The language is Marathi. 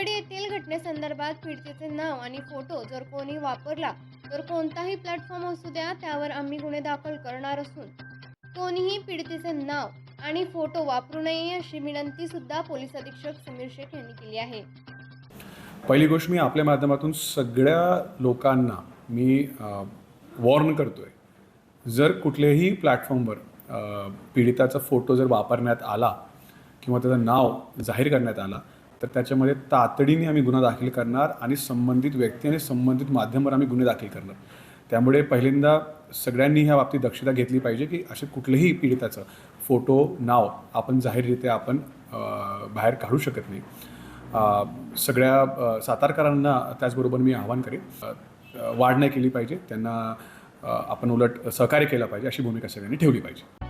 दहिवडी येथील घटनेसंदर्भात पीडितेचे नाव आणि फोटो जर कोणी वापरला तर कोणताही प्लॅटफॉर्म असू द्या त्यावर आम्ही गुन्हे दाखल करणार असून. कोणीही पीडितेचे नाव आणि फोटो वापरू नये अशी विनंती सुद्धा पोलीस अधीक्षक समीर शेख यांनी केली आहे. पहिली गोष्ट मी आपल्या माध्यमातून सगळ्या लोकांना मी वॉर्न करतोय. जर कुठल्याही प्लॅटफॉर्मवर पीडिताचा फोटो जर वापरण्यात आला किंवा त्याचं नाव जाहीर करण्यात आला तर त्याच्यामध्ये तातडीने आम्ही गुन्हा दाखल करणार आणि संबंधित व्यक्ती आणि संबंधित माध्यमावर आम्ही गुन्हे दाखल करणार. त्यामुळे पहिल्यांदा सगळ्यांनी ह्या बाबतीत दक्षता घेतली पाहिजे की असे कुठलेही पीडिताचं फोटो नाव आपण जाहीररित्या आपण बाहेर काढू शकत नाही. सगळ्या सातारकरांना त्याचबरोबर मी आवाहन करेन वाढ नाही केली पाहिजे. त्यांना आपण उलट सहकार्य केलं पाहिजे अशी भूमिका सगळ्यांनी ठेवली पाहिजे.